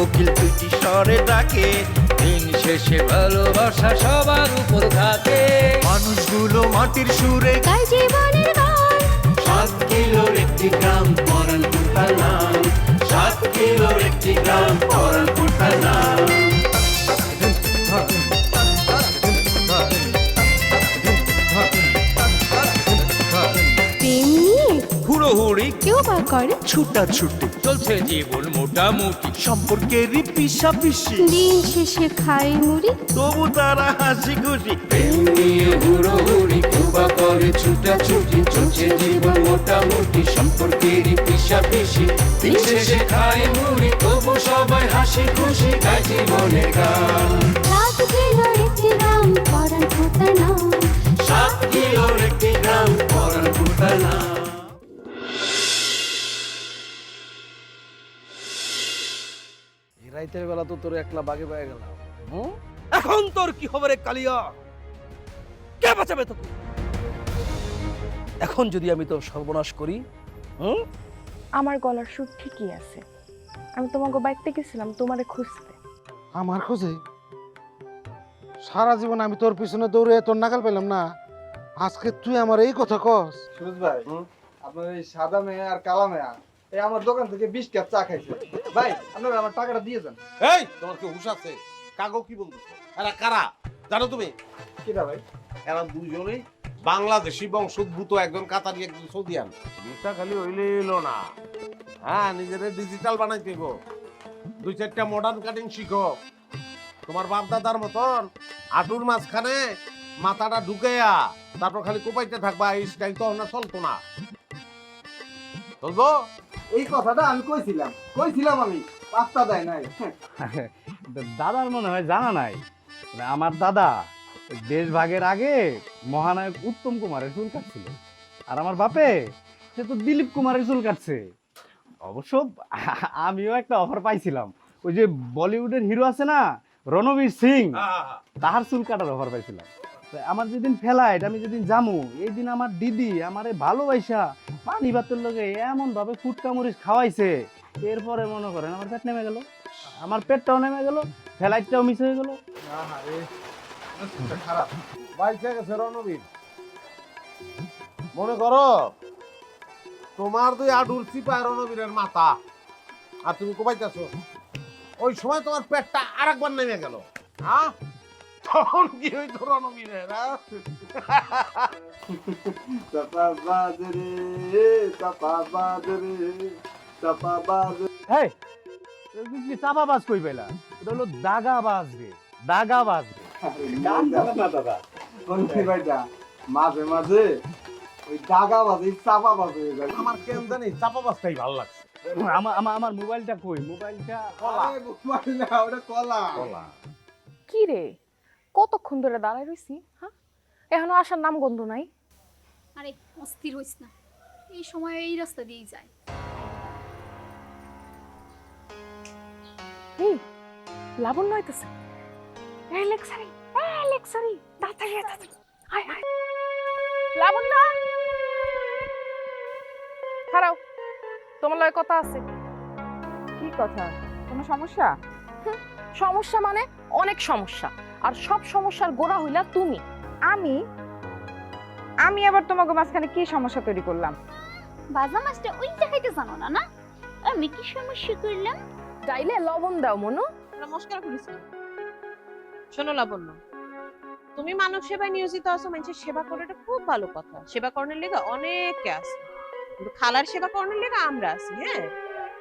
কোকিল দুটি স্বরে ডাকে। দিন শেষে ভালোবাসা সবার উপর থাকে মানুষগুলো মাটির সুরে গায় জীবনের গান। সাত কিলোর একটি গ্রাম পরান তার নাম। সাত কিলোর একটি গ্রাম পরানপুর করে ছুটা ছুটি চলছে জীবন মোটামুটি। সম্পর্কেরই পিসা পিসি দিন শেষে খাই মুড়ি। তবু তারা হাসি খুশি। প্রেম নিয়ে হুড়োহুড়ি কুবা করে ছুটাছুটি। চলছে জীবন মোটামুটি সম্পর্কেরই পিসা পিসি দিন শেষে খায় মুড়ি তবু সবাই হাসি খুশি গায় জীবনের গান। রাত গেল একটি গ্রাম পরান ফুটার সাত কিলোর একটি গ্রাম পরানপুর তার রাইতের বেলা তো তোর একলা বাগে পেয়ে গেলাম। এখন তোর কি হবে রে কালিয়া? কে বাঁচাবে তোকে? এখন যদি আমি তোর সর্বনাশ করি হুম? আমার গলার সুর ঠিকই আছে। আমি তোমাকে বাইকতে গেছিলাম তোমারে খুঁজতে। আমার খোঁজে? সারা জীবন আমি তোর পিছনে দৌড়ে তোর নাগাল পেলাম না। আজকে তুই আমার এই কথা কস। সুরজ ভাই আপনার এই সাদা মেয়ে আর কালা মেয়া এই আমার দোকান থেকে বিশ কাপ চা খাইছে। ভাই আপনারা আমার টাকাটা দিয়ে যান। এই তোমার কি হুশ আছে? কাগো কি বলতেছো? এরা কারা? জানো তুমি? কিটা ভাই? এরা দুজনেই বাংলাদেশি বংশোদ্ভূত একজন কাতারি একজন সৌদিয়ান। ভিসা খালি হইলে এলো না। হ্যাঁ নিজের ডিজিটাল বানাইতে গো। দুই চারটা মডার্ন কাটিং শিখো। তোমার বাপ দাদার মতন আটুর মাঝখানে মাথাটা ঢুকেয়া তারপর খালি কোপাইতে থাকবা এই স্টাইল তো না চলতো না। চলবো? এই কথাটা আমি কইছিলাম। কইছিলাম আমি পাত্তা দেয় নাই। দাদার মনে হয় জানা নাই মানে আমার দাদা দেশ ভাগের আগে মহানায়ক উত্তম কুমারের চুল কাটছিল। আর আমার বাপে সে তো দিলীপ কুমারের চুল কাটছে। অবশ্য আমিও একটা অফার পাইছিলাম। ওই যে বলিউডের হিরো আছে না রণবীর সিং তাহার চুল কাটার অফার পাইছিলাম। আমার যেদিন ফ্লাইট, আমি যেদিন জামু এই দিন আমার দিদি আমারে ভালোবাসা পানি ভাতের ভাবে ফুটকা মরিচ খাওয়াইছে। এরপরে মনে করেন আমার পেট নেমে গেল, আমার পেটটাও নেমে গেল, ফ্লাইটটাও মিস হয়ে গেল। খারাপ। রণবীর। মনে করো, তোমার দুই আডুর চিপায় রণবীরের মাথা, আর তুমি কোপাইতেছো ওই সময় তোমার পেটটা আরেকবার নেমে গেল। হ্যাঁ তখন কি হইতো রণবীরের হ্যাঁ? চাপা বাজরে চাপা বাজরে চাপা বাজরে এই চাপা বাজ কই পেলা? এটা হলো দাগা বাজ রে দাগা বাজ রে গান জানা না দাদা। ভাইটা মাঝে মাঝে ওই দাগা বাজে চাপা বাজে হয়ে যায়। আমার কেন জানি চাপা বাসটাই ভালো লাগছে। আমার আমার আমার মোবাইলটা কই? মোবাইলটা কলা না, ওটা কলা। কলা। কি রে? কতক্ষণ ধরে দাঁড়ায় রইছি হ্যাঁ? এখনও আসার নাম গন্ধ নাই। আরে অস্থির হইস না। এই সময় এই রাস্তা দিয়েই যায়। এই লাবণ্য হইতেছে এই লেক্সারি এই লেক্সারি তাড়াতাড়ি আয়, তাড়াতাড়ি। আয় আয়। লাবণ্য! খারাও তোমার লয় কথা আছে। কি কথা? কোনো সমস্যা? সমস্যা মানে অনেক সমস্যা। আর সব সমস্যার গোড়া হইলা তুমি। আমি আমি আবার তোমাকে মাঝখানে কি সমস্যা তৈরি করলাম? বাজা মাছটা ওই দেখাইতে জানো না না? আমি কি সমস্যা করলাম? চাইলে লবণ দাও মনু। নমস্কার করিস শোনো লাবণ্য তুমি মানব সেবায় নিয়োজিত আছো মানুষের সেবা করে এটা খুব ভালো কথা। সেবা করার লেগে অনেকে আছে। কিন্তু খালার সেবা করার লেগে আমরা আছি হ্যাঁ?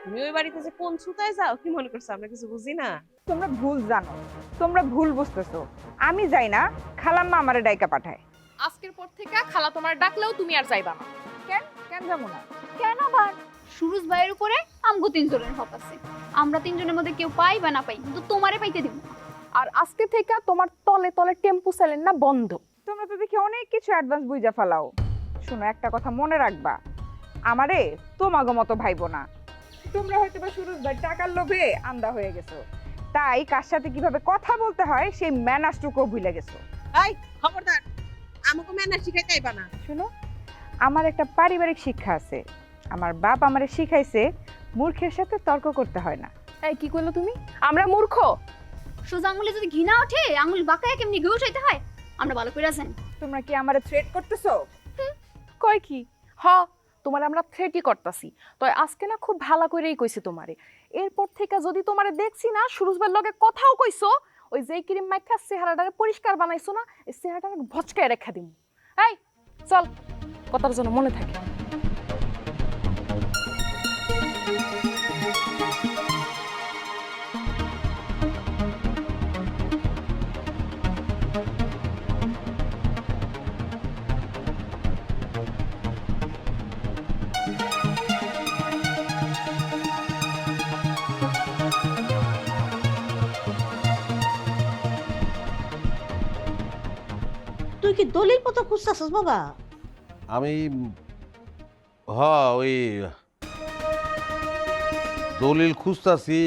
তুমি ওই বাড়িতে যে কোন ছুতায় যাও কি মনে করছ? আমরা কিছু বুঝি না? তোমরা ভুল জানো তোমরা ভুল বুঝতেছো। আমি যাই না খালাম্মা আমারে ডাইকা পাঠায়। আজকের পর থেকে খালা তোমার ডাকলেও তুমি আর যাইবা না। কেন কেন যাব না? কেন আবার? সুরজ ভাইয়ের উপরে আমগো তিনজনের হক আছে। আমরা তিনজনের মধ্যে কেউ পাই বা না পাই কিন্তু তোমারে পাইতে দিব না। আর আজকে থেকে তোমার তলে তলে টেম্পু চালেন না বন্ধ। তোমরা তো দেখি অনেক কিছু অ্যাডভান্স বুঝা ফেলাও। শোনো একটা কথা মনে রাখবা। আমারে তোমাগো মতো ভাইবো না। তোমরা হয়তো বা সুরজ ভাই টাকার লোভে আন্দা হয়ে গেছো। তাই কার সাথে কীভাবে কথা বলতে হয় সেই ম্যানাসটুকু ভুলে গেছো। এই খবরদার আমাকে ম্যানার শিখাইতে আইবা না। শোনো আমার একটা পারিবারিক শিক্ষা আছে। আমার বাপ আমারে শিখাইছে মূর্খের সাথে তর্ক করতে হয় না। এই কি করল তুমি? আমরা মূর্খ। সোজা আঙুলে যদি ঘৃণা ওঠে আঙুল বাঁকায় কেমনি ঘি উঠাইতে হয়? আমরা ভালো করে আছেন তোমরা কি আমারে থ্রেট করতেছো? কয় কি? হ তোমার আমরা থ্রেটি করতাছি। তো আজকে না খুব ভালো করেই কইছি তোমারে। এরপর থেকে যদি তোমারে দেখছি না, সুরুজবের লগে কথাও কইছো, ওই যে ক্রিম মাইখা চেহারাটাকে পরিষ্কার বানাইছো না, এই চেহারাটাকে ভচকায় রেখা দিম। এই, চল কথার জন্য মনে থাকে। কি দলিল পত্র খুঁজতেছিস বাবা? আমি হ ওই দলিল খুঁজতাছি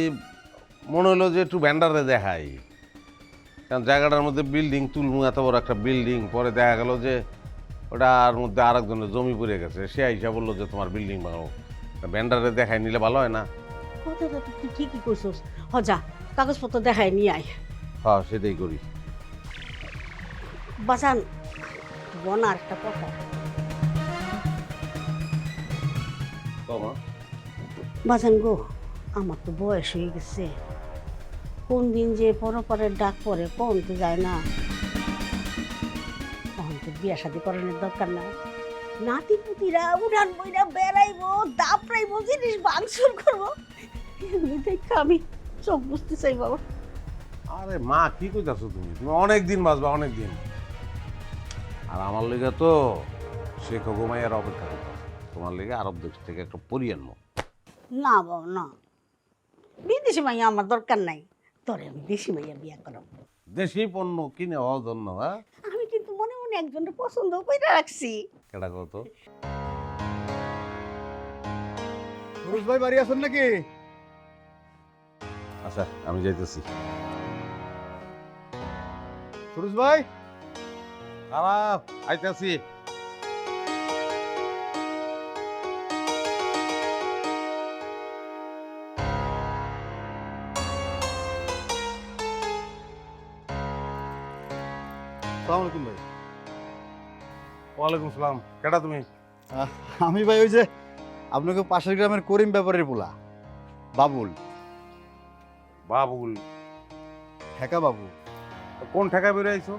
মনে হলো যে একটু ব্যান্ডারে দেখাই। কারণ জায়গাটার মধ্যে বিল্ডিং তুলমু এত বড় একটা বিল্ডিং পরে দেখা গেল যে ওটার মধ্যে আরেকজনের জমি পড়ে গেছে। সে আইসা বলল যে তোমার বিল্ডিং বানাও। ব্যান্ডারে দেখাই নিলে ভালো হয় না? কথাটা তুই ঠিকই কইছস। হ যা কাগজপত্র দেখাই নিয়ে আয়। হ্যাঁ সেটাই করি। বাসান বনার একটা কথা কমা বাজান গো আমার তো বয়স হয়ে গেছে। কোন দিন যে পরপরের ডাক পরে কোন তো যায় না। তখন তো বিয়া শাদি করানোর দরকার না নাতি পুতিরা উড়ান বইরা বেড়াইবো দাপড়াইবো জিনিস ভাঙচুর করব। এগুলো দেখে আমি চোখ বুঝতে চাই বাবা। আরে মা কি কইতাছো তুমি? তুমি অনেক দিন বাঁচবা অনেক দিন। আর আমার লিগে তো শেখ ঘুমাইয়ার অপেক্ষা করতেছে তোমার লিগে আরব দেশ থেকে একটা পরি আনব। না বাবা না। বিদেশি মাইয়া আমার দরকার নাই। তোরে আমি দেশি মাইয়া বিয়া করাবো। দেশি পণ্য কিনে হওয়ার জন্য হ্যাঁ? আমি কিন্তু মনে মনে একজনের পছন্দ করে রাখছি। কেডা কত সুরজ ভাই বাড়ি আছেন নাকি? আচ্ছা আমি যাইতেছি। সুরজ ভাই? খারাপ আইতেছি। আলাইকুম ভাই। ওয়ালাইকুম সালাম। কেডা তুমি? আমি ভাই ওই যে আপনাকে পাশের গ্রামের করিম ব্যাপারের পোলা বাবুল। বাবুল। ঠেকা বাবু। কোন ঠেকায় বেরো আইছো?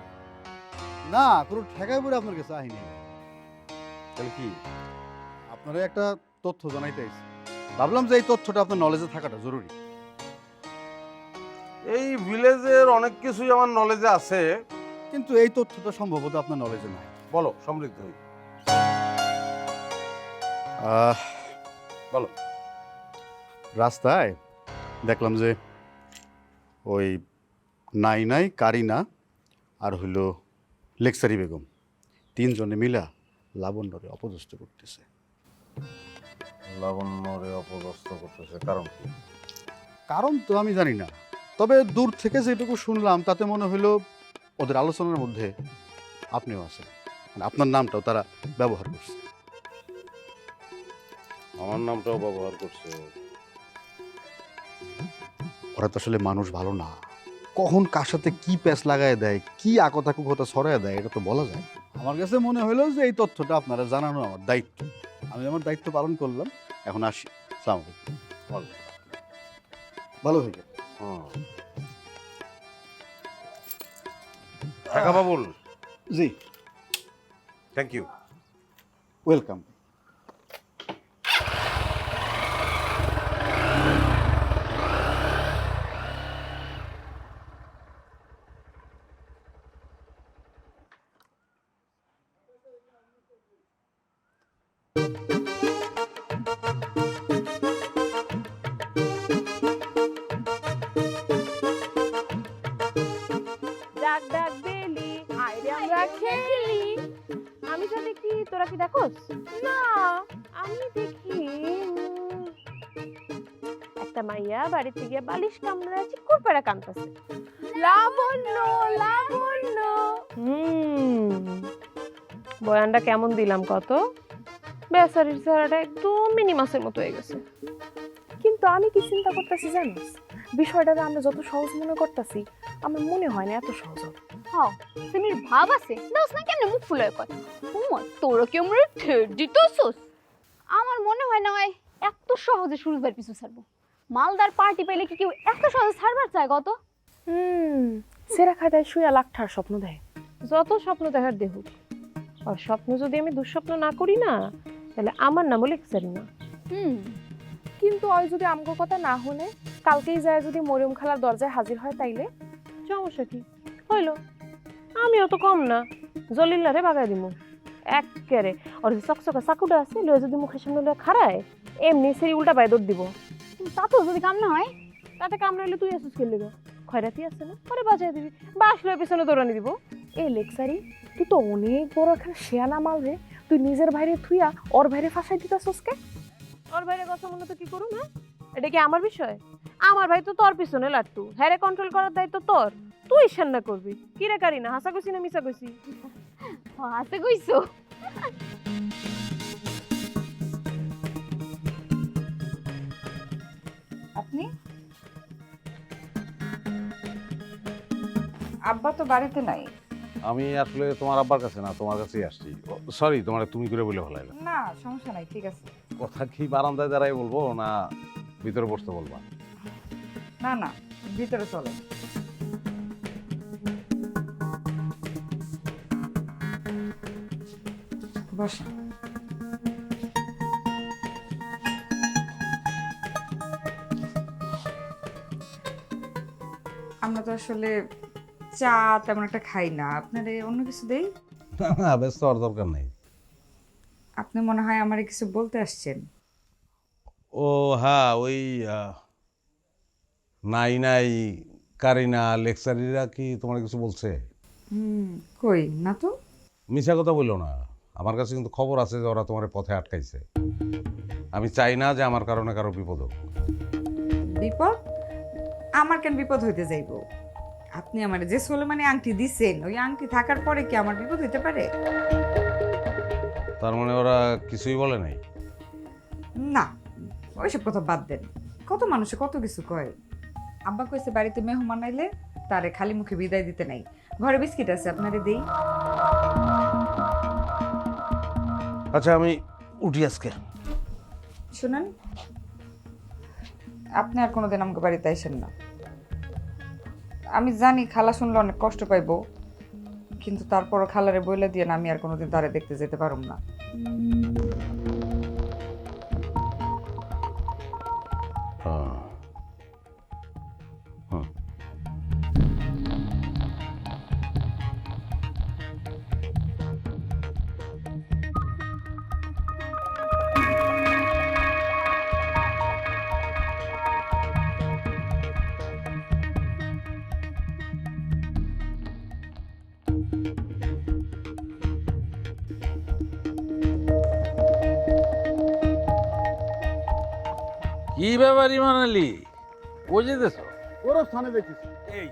না কোনো ঠেকাই পড়ে আপনার কাছে আহিনি তাহলে কি? আপনারা একটা তথ্য জানাইতে আইছি। ভাবলাম যে এই তথ্যটা আপনার নলেজে থাকাটা জরুরি। এই ভিলেজের অনেক কিছুই আমার নলেজে আছে। কিন্তু এই তথ্যটা সম্ভবত আপনার নলেজে নাই। বলো সমৃদ্ধ হই। আহ, বলো। রাস্তায় দেখলাম যে ওই নাই নাই কারিনা আর হইল লেকসারি বেগম তিনজনে মিলা লাবণ্যরে অপদস্থ করতেছে। লাবণ্যরে অপদস্থ করতেছে কারণ কি? কারণ তো আমি জানি না। তবে দূর থেকে যেটুকু শুনলাম তাতে মনে হইল ওদের আলোচনার মধ্যে আপনিও আছেন। মানে আপনার নামটাও তারা ব্যবহার করছে। আমার নামটাও ব্যবহার করছে। ওরা তো আসলে মানুষ ভালো না। কখন কার সাথে কি প্যাচ লাগায় দেয় কি আকতাকু কথা ছড়ায় দেয় এটা তো বলা যায়। আমার কাছে মনে হলো যে এই তথ্যটা আপনারা জানানো আমার দায়িত্ব। আমি আমার দায়িত্ব পালন করলাম এখন আসি। ভালো থেকে ঠেকা Babul. Ji. Thank you welcome বাড়িতে গিয়ে বালিশ কামড়া চিকুর পাড়া কামতাছে লাবণ্য লাবণ্য। হুম বয়ানটা কেমন দিলাম কত? বেচারির চেহারাটা একদম মিনি মাছের মতো হয়ে গেছে। কিন্তু আমি কি চিন্তা করতেছি জানিস? বিষয়টাকে আমরা যত সহজ মনে করতেছি আমার মনে হয় না এত সহজ হবে। হ্যাঁ ভাব আছে। দাস না কেন মুখ ফুলের কথা উমা তোরা কি আমরা ঠেট দিতেছস? আমার মনে হয় না এত সহজে সুরজ ভাইয়ের পিছু ছাড়বো। মালদার পার্টি পেলে কি কেউ এত সহজে ছাড়বার চায় কত হুম সেরা খাতায় শুয়ে লাখটার স্বপ্ন দেয়। যত স্বপ্ন দেখার দেহুক আর স্বপ্ন যদি আমি দুঃস্বপ্ন না করি না তাহলে আমার নামও লিখছারি না। হুম। কিন্তু ওই যদি আমগো কথা না হলে কালকেই যায় যদি মরিয়ম খালার দরজায় হাজির হয় তাইলে? সমস্যা কি? হইল। আমিও তো কম না। জলিল্লারে বাগাই দিমু। এক কেরে ওর যে চকচকা চাকুটা আছে লয়ে যদি মুখের সামনে লয়ে খাড়ায় এমনি সেরি উল্টা পায়ে দৌড় দিব। তাতেও যদি কাম না হয় তাতে কাম নাইলে তুই আসিস খেললে গো খয়রাতি আছে না? পরে বাজায় দিবি। বা আসলে পেছনে দৌড়ানি দিব। এ লেকসারি তুই তো অনেক বড় একটা শেয়ালা মাল রে। তুই নিজের ভাইরে থুইয়া ওর ভাইরে ফাঁসাই দিতাছস কে? ওর ভাইরে কথা মনে তো কি করুম হ্যাঁ এটা কি আমার বিষয়? আমার ভাই তো তোর পিছনে লাট্টু। হ্যারে কন্ট্রোল করার দায়িত্ব তোর। তুই সান্না করবি। কি রে কারিনা হাসা কইছি না মিশা কইছি হাতে কইছো আপনি? আব্বা তো বাড়িতে নাই। আমি আসলে তোমার আব্বার কাছে না তোমার কাছেই আসছি। সরি তোমার তুমি করে বলে ভালো লাগল না সমস্যা নাই ঠিক আছে। কথা কি বারান্দায় দাঁড়াই বলব না ভিতরে বসতে বলবা? না না ভিতরে চলে। বসেন। আসলে চা তেমন একটা খাই না। আপনার অন্য কিছু দেই? না ব্যস্ত হওয়ার দরকার নেই। আপনি মনে হয় আমার কিছু বলতে আসছেন। ও হ্যাঁ ওই নাই নাই কারিনা লেকচারিরা কি তোমার কিছু বলছে? হুম কই না তো? মিশা কথা বলল না। আমার কাছে কিন্তু খবর আছে যে ওরা তোমার পথে আটকাইছে। আমি চাই না যে আমার কারণে কারও বিপদ হোক। বিপদ? আমার কেন বিপদ হইতে যাইব? আপনি আমার যে সোলেমানি আংটি দিছেন ওই আংটি থাকার পরে কি আমার বিপদ হইতে পারে? তার মানে ওরা কিছুই বলে নাই? না ওইসব কথা বাদ দেন। কত মানুষে কত কিছু কয়। আব্বা কইছে বাড়িতে মেহমান আইলে তারে খালি মুখে বিদায় দিতে নাই। ঘরে বিস্কিট আছে আপনারে দেই। আচ্ছা আমি উঠি আজকে। শুনেন আপনি আর কোনোদিন আমাকে বাড়িতে আসেন না। আমি জানি খালা শুনলে অনেক কষ্ট পাইবো, কিন্তু তারপর খালারে বইলে দিয়ে আমি আর কোনোদিন তারে দেখতে যেতে পারুম না। কি ব্যাপার ইমান আলী? ও যেতেছ ওর স্থানে দেখিস এই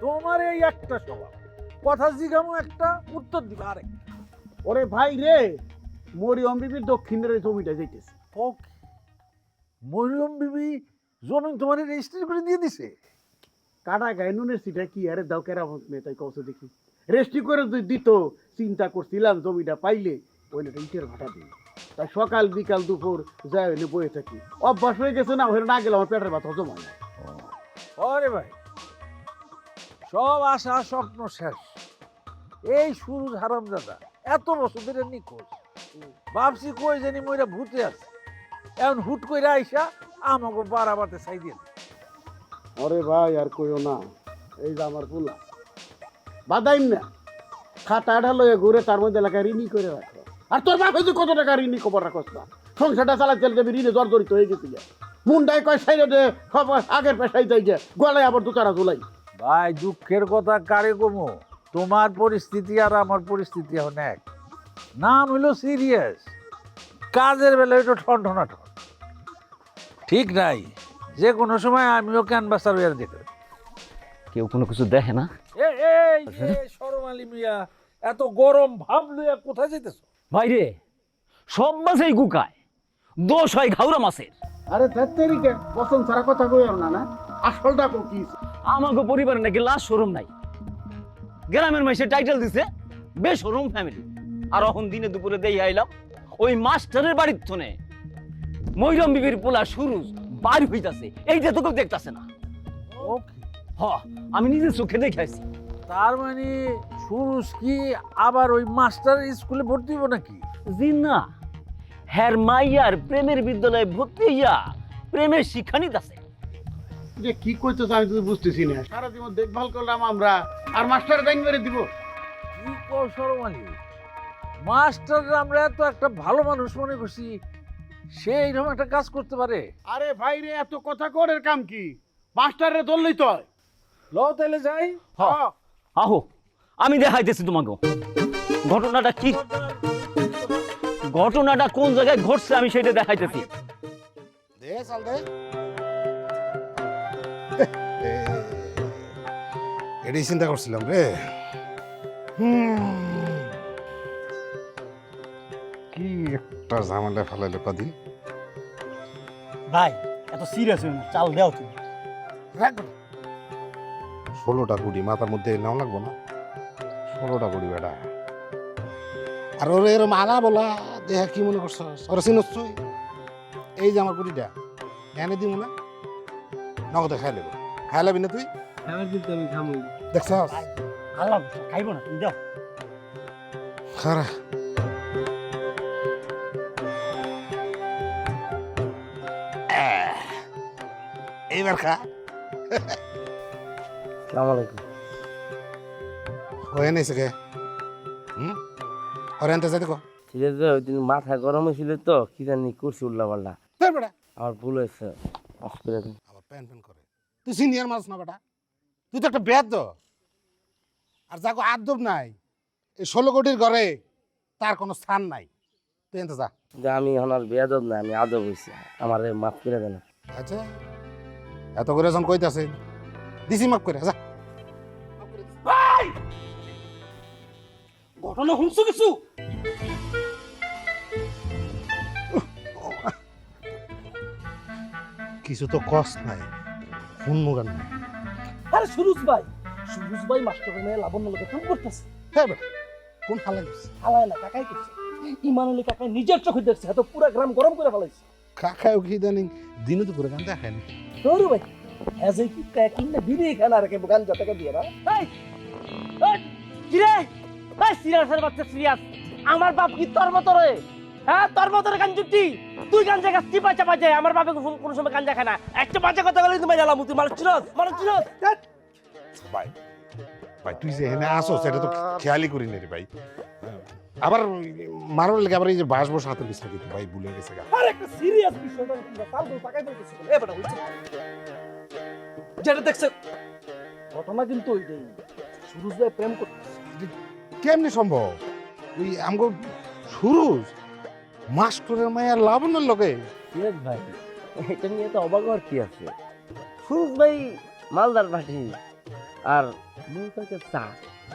তোমার এই একটা স্বভাব। কথা জিগামো একটা উত্তর দিবে আরেক ওরে ভাই রে মরিয়ম বিবির দক্ষিণের এই জমিটা যাইতেছে ওকে। মরিয়ম বিবি জমিন তোমার রেজিস্ট্রি করে দিয়ে দিছে? কাটা গায়ে নুনের সিটা কি? আরে দাও মেয়ে তাই কৌশো দেখি। রেস্টি করে দিত চিন্তা করছিলাম জমিটা পাইলে ওই না ইটের ভাটা দিই তাই সকাল বিকাল দুপুর যায় ওইনে বয়ে থাকি। অভ্যাস হয়ে গেছে না ওখানে না গেলে আমার পেটের ব্যথা হজম হয় না। আরে ভাই সব আশা স্বপ্ন শেষ। এই শুরু হারাম দাদা এত বছর ধরে নিখোঁজ। ভাবছি কই জানি মইরা ভূতে আছে। এখন হুট কইরা আইসা আমাকে বাড়াবাতে চাই দিয়ে আরে ভাই আর কইও না এই যে আমার পোলা। বাদাইম না খাতাটা লয়ে ঘুরে তার মধ্যে এলাকায় ঋণই করে রাখো। আর তোর বাপ হয়তো কত টাকা ঋণই খবর রাখস না? সংসারটা চালাতে চালাতে আমি ঋণে জর্জরিত হয়ে গেছি মুন্ডায় কয় সাইডে দে খবর আগের পেশাই যাই যে গলায় আবার দুতারা ঝুলাই। ভাই দুঃখের কথা কারে কমো? তোমার পরিস্থিতি আর আমার পরিস্থিতি এখন এক। নাম হলো সিরিয়াস। কাজের বেলায় একটু ঠনঠনা ঠন ঠিক নাই। যে কোনো সময় আমিও ক্যানভাসার হয়ে যেতে কেউ কোনো কিছু দেখে না? এই যে সরম আলী মিয়া এত গরম ভাব লইয়া কোথায় যেতেছ ভাই রে সব মাছেই গুকায়। দোষ হয় ঘাউরা মাছের। আরে ধাত্তেরিকে পছন্দ ছাড়া কথা কইও না না? আসলটা কো কি? আমাকে পরিবারে নাকি লাশ শোরুম নাই। গ্রামের মাসে টাইটেল দিছে বেশ বেশরম ফ্যামিলি আর এখন দিনে দুপুরে দেই আইলাম ওই মাস্টারের বাড়ির থনে। মৈরম বিবির পোলা সুরুজ বাড়ি হইতাছে এইটা তো কেউ দেখতাছে না। ওকে। হ আমি নিজের চোখে দেখে আইছি তার মানে সুরুষ কি আবার ওই মাস্টার স্কুলে ভর্তি হব নাকি? জি না হ্যার মাইয়ার প্রেমের বিদ্যালয়ে ভর্তি হইয়া প্রেমের শিক্ষা নিতাছে যে কি কইতেছ আমি তো বুঝতেছি না। সারা জীবন দেখভাল করলাম আমরা আর মাস্টার ব্যাংক মেরে দিব। কি কৌশল মানে মাস্টার আমরা এত একটা ভালো মানুষ মনে করছি সে এইরকম একটা কাজ করতে পারে। আরে ভাই রে এত কথা করের কাম কি? মাস্টারে ধরলেই তো। ল তাহলে যাই। হ। আহো। আমি দেখাইতেছি তোমাকে। ঘটনাটা কি? ঘটনাটা কোন জায়গায় ঘটছে আমি সেটা দেখাইতেছি। এটাই চিন্তা করছিলাম রে। কি একটা ঝামেলা ফেলাইলো কদিন ভাই এত সিরিয়াস না চাল দাও তুমি। ষোলোটা কুড়ি মাথার মধ্যে নাও লাগবো না। ষোলোটা কুড়ি বেটা আর ওর এরম আলা বলা দেহা কি মনে করছ ওরা চিনস তুই এই যে আমার কুড়িটা এনে দিব না নগদে খাই লেব। খাই লাবি না তুই? দেখছ আল্লাহ খাইবো না তুমি দাও খারা এইবার খা। হয়ে নেই সে হুম? ওরে আনতে যাই দেখো। ওই দিন মাথা গরম হয়েছিল তো কি জানি করছি উল্লা পাল্লা আমার ভুল হয়েছে মাফ করে দিন। আবার প্যান প্যান করে। তুই সিনিয়র মানুষ না বেটা। তুই তো একটা বেদ আর যাকে আদব নাই এই ষোলো কোটির ঘরে তার কোনো স্থান নাই। তুই এনতে যা। যে আমি আর বেয়াদব না আমি আদব হয়েছি। আমার মাফ করে দেন। আচ্ছা। এত করে যখন কইতাছে। দিছি মাফ করে যা। ঘটনা শুনছো কিছু কিছু তো কষ্ট নাই শুন মুগান নাই। আরে সুরুজ ভাই সুরুজ ভাই মাস্টার মেয়ে লাবণ্য লোকে ফোন করতেছে। হ্যাঁ বেটা কোন হালা গেছে? হালাই না কাকাই করছে ইমান আলী কাকাই নিজের চোখে দেখছে এত পুরা গ্রাম গরম করে ফেলাইছে। কাকাও কি জানি দিনে তো করে গান দেখায় না তোর ভাই হ্যাঁ যে কি কাকিং না বিড়ি খানা রেখে গান টাকা দিয়ে না। এই এই, কি রে এই সিরিয়াসের বাচ্চা সিরিয়াস আমার বাপ কি তোর মতো রে হ্যাঁ তোর মতো রে গান তুই গান জায়গা চিপা চাপা যায় আমার বাপে কোনো- সময় গান খায় না। একটা বাজে কথা বলে তুমি জ্বালাম তুই মানুষ চিনস মানুষ চিনস ভাই ভাই তুই যে এখানে আসো সেটা তো খেয়ালই করি রে ভাই। আবার মারার লেগে আবার এই যে বাস বস হাতে কিন্তু ভাই ভুলে গেছে আর একটা সিরিয়াস বিষয় যেটা দেখছে ঘটনা কিন্তু ওইটাই। সুরজ ভাই প্রেম করতেছে। কেমনি সম্ভব? ওই আমগো সুরুজ মাস্টরের মায়ের লাবণের লগে। সিরাজ ভাই এটা নিয়ে তো অবাক হওয়ার কি আছে? সুরজ ভাই মালদার পাঠি আর চা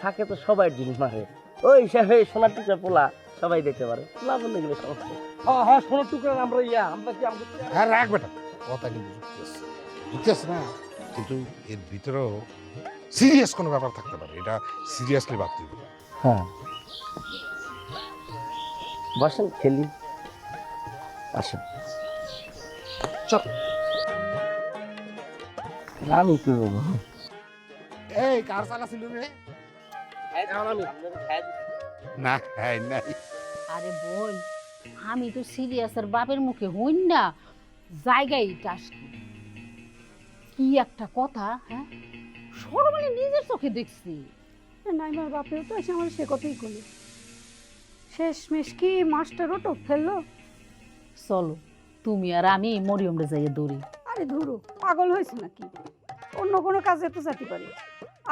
থাকে তো সবাই ডিম মারে। ওই হিসাবে সোনার টুকরা পোলা সবাই দেখতে পারে। লাবণ্য গেলে সমস্যা হ্যাঁ হ্যাঁ সোনার টুকরা আমরা ইয়া আমরা কি আমরা হ্যাঁ রাখ বেটা। কথা কিন্তু যুক্তি আছে। যুক্তি আছে না? কিন্তু এর ভিতরেও সিরিয়াস কোনো ব্যাপার থাকতে পারে। এটা সিরিয়াসলি ভাবতে হবে। হ্যাঁ। বসেন খেলি। আসেন। চল। আমি কি বলব এই কার চালা ছিল রে? না হ্যাঁ নাই। আরে বোন আমি তো সিরিয়াসের বাপের মুখে হইন না। জায়গায় টাসকি কি একটা কথা হ্যাঁ? সরমানে নিজের চোখে দেখছি। নাইমার বাপেও তো এসে আমার সে কথাই করল। শেষমেশ কি মাস্টারও টোপ ফেলল? চলো তুমি আর আমি মরিয়মরে যাইয়ে দৌড়ি। আরে ধরো পাগল হয়েছে নাকি? অন্য কোনো কাজে তো যেতে পারি।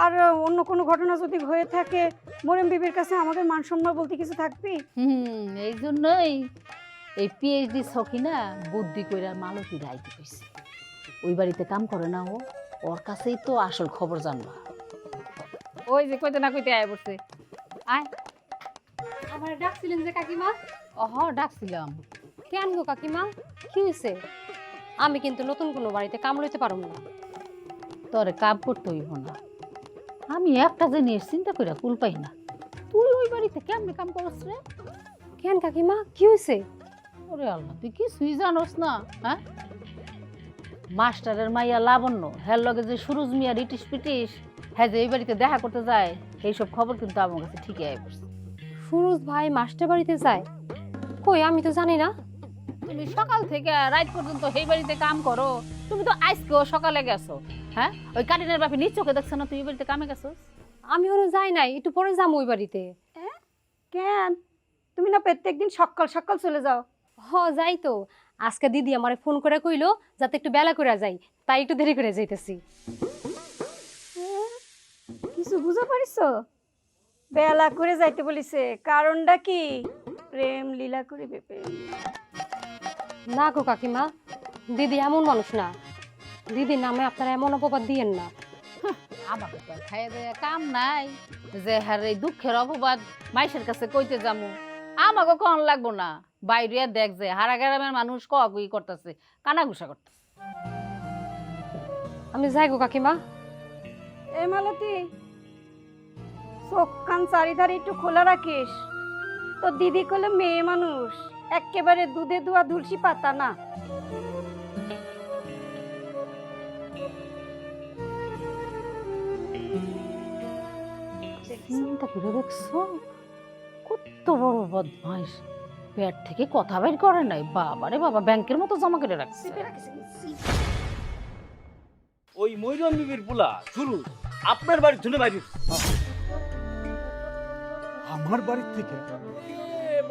আর অন্য কোনো ঘটনা যদি হয়ে থাকে মরিয়ম বিবির কাছে আমাদের মান সম্মান বলতে কিছু থাকবি? হুম এই জন্যই। এই পিএইচডি সখী না বুদ্ধি কইরা মালতী রাইতে কইছে। ওই বাড়িতে কাম করে না ও ওর কাছেই তো আসল খবর জানবা। ওই যে কইতে না কইতে আয় পড়ছে। আয়। আমার ডাকছিলেন যে কাকিমা? অহ ডাকছিলাম। কেন গো কাকিমা? কি হয়েছে আমি কিন্তু নতুন কোনো বাড়িতে কাম লইতে পারব না। তোরে কাম করতে হইব না। আমি একটা জিনিস চিন্তা করে কুল পাই না। তুই ওই বাড়িতে কেমনে কাম করস রে? কেন কাকিমা? কি হয়েছে ওরে আল্লাহ তুই কিছুই জানোস না হ্যাঁ? মাস্টারের মাইয়া লাবণ্য হ্যার লগে যে সুরজ মিয়া ইটিস পিটিস হ্যাঁ যে এই বাড়িতে দেখা করতে যায় এইসব খবর কিন্তু আমার কাছে ঠিকই আয় পড়ছে সুরজ ভাই মাস্টার বাড়িতে যায়? কই আমি তো জানি না। তুমি সকাল থেকে রাত পর্যন্ত এই বাড়িতে কাম করো তুমি তো আজকেও সকালে গেছো হ্যাঁ? ওই কাটিনের বাপি নিজ চোখে দেখছ না তুমি বাড়িতে কামে গেছো? আমি ওরা যাই নাই একটু পরে যাব ওই বাড়িতে। কেন? তুমি না প্রত্যেকদিন সকাল সকাল চলে যাও। হ যাই তো। আজকে দিদি আমারে ফোন করে কইলো যাতে একটু বেলা করে যাই তাই একটু দেরি করে যাইতেছি। কিছু বুঝা পারিস বেলা করে যাইতে বলিছে। কারণটা কি? প্রেম লীলা করিবে প্রেম না গো কাকিমা দিদি এমন মানুষ না। দিদির নামে আপনারা এমন অপবাদ দিয়েন না। আমাকে তো দেয়া কাম নাই। যে হ্যার এই দুঃখের অপবাদ মাইসের কাছে কইতে যামু আমাকে কন লাগবো না। বাইরে দেখ যে হারা গ্রামের মানুষ কগুই করতেছে কানাঘুষা করতেছে। আমি যাই গো কাকিমা। এ মালতী চোখ কান চারিধারে একটু খোলা রাখিস। তো দিদি কলে মেয়ে মানুষ একেবারে দুধে ধোয়া তুলসী পাতা না। চিন্তা করে দেখছ? কত বড় বদমাইশ। পেট থেকে কথা বের করে নাই। বাবারে বাবা ব্যাংকের মতো জমা করে রাখছে। ওই ময়ূরম বিবির পোলা শুরু আপনার বাড়ির জন্য বাইরে। আমার বাড়ির থেকে?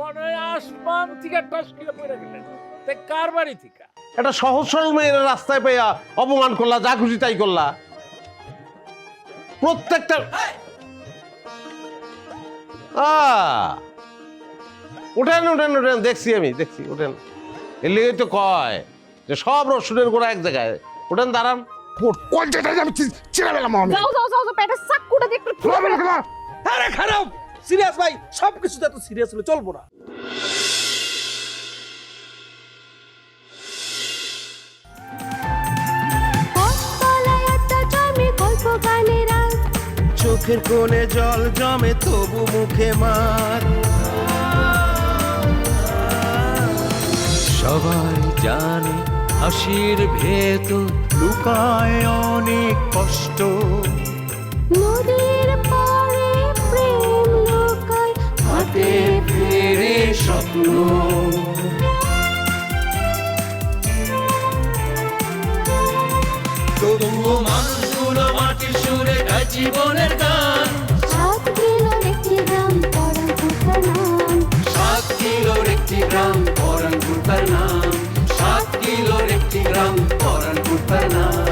মনে হয় আসমান থেকে টাস করে পড়ে গেলেন। তা কার বাড়ি থেকে? একটা সহজ সরল মেয়ের রাস্তায় পেয়া অপমান করলা যা খুশি তাই করলা। প্রত্যেকটা আহ, উঠেন উঠেন উঠেন দেখছি আমি দেখছি উঠেন। এর লিগেই তো কয় যে সব রসুনের গোড়া এক জায়গায়। উঠেন দাঁড়ান। যাও যাও যাও যাও পেটের চাক্কুটা দিয়ে একটু আরে খারাপ! সিরিয়াস ভাই? সব কিছুতে এত সিরিয়াস হলে চলবো না। চোখের কোণে জল জমে তবু মুখে মার। সবাই জানে হাসির ভেত লুকায় অনেক কষ্ট। নদীর স্বপ্ন তবুও মানুষগুলো মাটির সুরে গায় জীবনের গান। সাত কিলোর একটি গ্রাম পরাণ ভুটার নাম সাত কিলোর একটি গ্রাম পরানপুর তার নাম সাত কিলোর একটি গ্রাম পরানপুর তার নাম